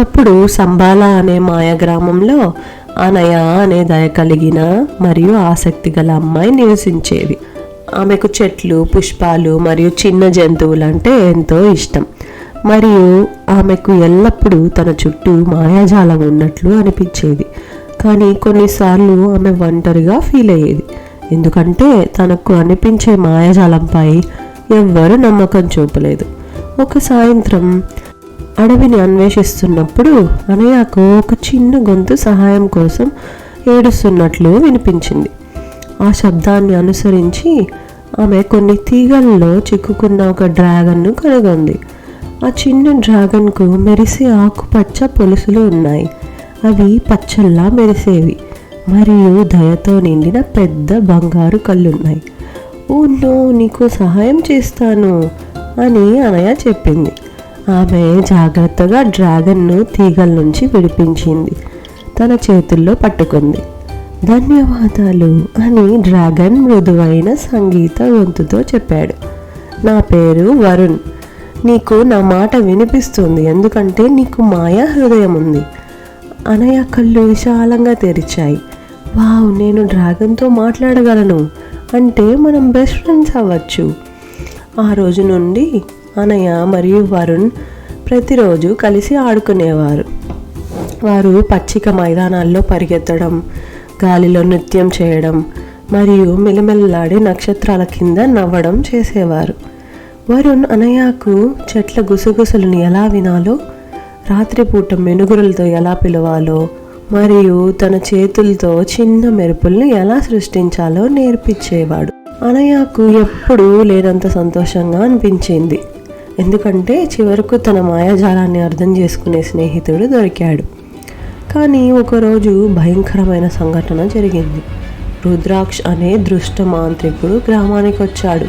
ఒకప్పుడు సంబాల అనే మాయ గ్రామంలో అనయ అనే దయ కలిగిన మరియు ఆసక్తి గల అమ్మాయి నివసించేది. ఆమెకు చెట్లు పుష్పాలు మరియు చిన్న జంతువులంటే ఎంతో ఇష్టం. మరియు ఆమెకు ఎల్లప్పుడూ తన చుట్టూ మాయాజాలం ఉన్నట్లు అనిపించేది. కానీ కొన్నిసార్లు ఆమె ఒంటరిగా ఫీల్ అయ్యేది. ఎందుకంటే తనకు అనిపించే మాయాజాలంపై ఎవ్వరూ నమ్మకం చూపలేదు. ఒక సాయంత్రం అడవిని అన్వేషిస్తున్నప్పుడు అనయాకు ఒక చిన్న గొంతు సహాయం కోసం ఏడుస్తున్నట్లు వినిపించింది. ఆ శబ్దాన్ని అనుసరించి ఆమె కొన్ని తీగల్లో చిక్కుకున్న ఒక డ్రాగన్ను కనుగొంది. ఆ చిన్న డ్రాగన్కు మెరిసే ఆకుపచ్చ పొలుసులు ఉన్నాయి. అవి పచ్చల్లా మెరిసేవి మరియు దయతో నిండిన పెద్ద బంగారు కళ్ళున్నాయి. ఓ నో నీకు సహాయం చేస్తాను అని అనయ చెప్పింది. ఆమె జాగ్రత్తగా డ్రాగన్ను తీగల నుంచి విడిపించింది. తన చేతుల్లో పట్టుకుంది. ధన్యవాదాలు అని డ్రాగన్ మృదువైన సంగీత గొంతుతో చెప్పాడు. నా పేరు వరుణ్. నీకు నా మాట వినిపిస్తుంది. ఎందుకంటే నీకు మాయా హృదయం ఉంది. అనయ కళ్ళు విశాలంగా తెరిచాయి. వావ్ నేను డ్రాగన్తో మాట్లాడగలను. అంటే మనం బెస్ట్ ఫ్రెండ్స్ అవ్వచ్చు. ఆ రోజు నుండి అనయ మరియు వరుణ్ ప్రతిరోజు కలిసి ఆడుకునేవారు. వారు పచ్చిక మైదానాల్లో పరిగెత్తడం గాలిలో నృత్యం చేయడం మరియు మిలమిల్లాడే నక్షత్రాల కింద నవ్వడం చేసేవారు. వరుణ్ అనయాకు చెట్ల గుసగుసలను ఎలా వినాలో రాత్రిపూట మెనుగురులతో ఎలా పిలవాలో మరియు తన చేతులతో చిన్న మెరుపుల్ని ఎలా సృష్టించాలో నేర్పించేవాడు. అనయాకు ఎప్పుడూ లేనంత సంతోషంగా అనిపించింది. ఎందుకంటే చివరకు తన మాయాజాలాన్ని అర్థం చేసుకునే స్నేహితుడు దొరికాడు. కానీ ఒకరోజు భయంకరమైన సంఘటన జరిగింది. రుద్రాక్ష్ అనే దృష్ట మాంత్రికుడు గ్రామానికి వచ్చాడు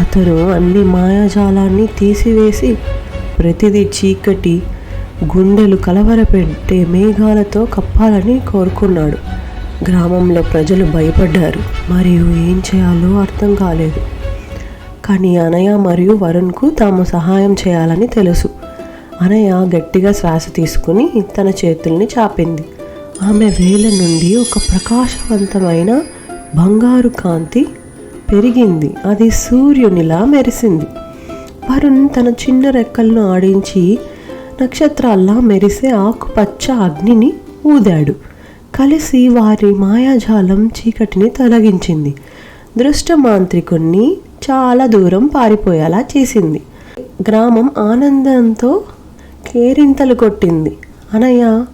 అతను అన్ని మాయాజాలాన్ని తీసివేసి ప్రతిదీ చీకటి గుండెలు కలవరపెట్టే మేఘాలతో కప్పాలని కోరుకున్నాడు. గ్రామంలో ప్రజలు భయపడ్డారు. మరియు ఏం చేయాలో అర్థం కాలేదు. కానీ అనయ మరియు వరుణ్కు తాము సహాయం చేయాలని తెలుసు. అనయ గట్టిగా శ్వాస తీసుకుని తన చేతుల్ని చాపింది. ఆమె వేల నుండి ఒక ప్రకాశవంతమైన బంగారు కాంతి పెరిగింది. అది సూర్యునిలా మెరిసింది. వరుణ్ తన చిన్న రెక్కలను ఆడించి నక్షత్రాల్లా మెరిసే ఆకుపచ్చ అగ్నిని ఊదాడు. కలిసి వారి మాయాజాలం చీకటిని తొలగించింది. దృష్ట మాంత్రికుణ్ణి చాలా దూరం పారిపోయేలా చేసింది. గ్రామం ఆనందంతో కేరింతలు కొట్టింది. అనయ్య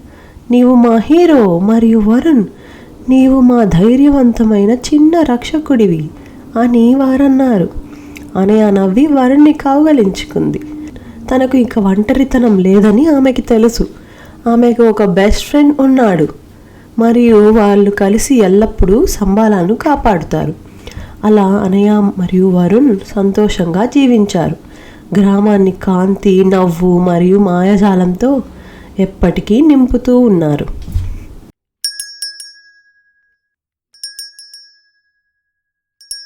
నీవు మా హీరో మరియు వరుణ్ నీవు మా ధైర్యవంతమైన చిన్న రక్షకుడివి అని వారన్నారు. అనయ్య నవ్వి వరుణ్ణి కౌగలించుకుంది. తనకు ఇక ఒంటరితనం లేదని ఆమెకి తెలుసు. ఆమెకు ఒక బెస్ట్ ఫ్రెండ్ ఉన్నాడు. మరియు వాళ్ళు కలిసి ఎల్లప్పుడూ సంబాలను కాపాడుతారు. అలా అనయ మరియు వరుణ్ సంతోషంగా జీవించారు. గ్రామాన్ని కాంతి నవ్వు మరియు మాయాజాలంతో ఎప్పటికీ నింపుతూ ఉన్నారు.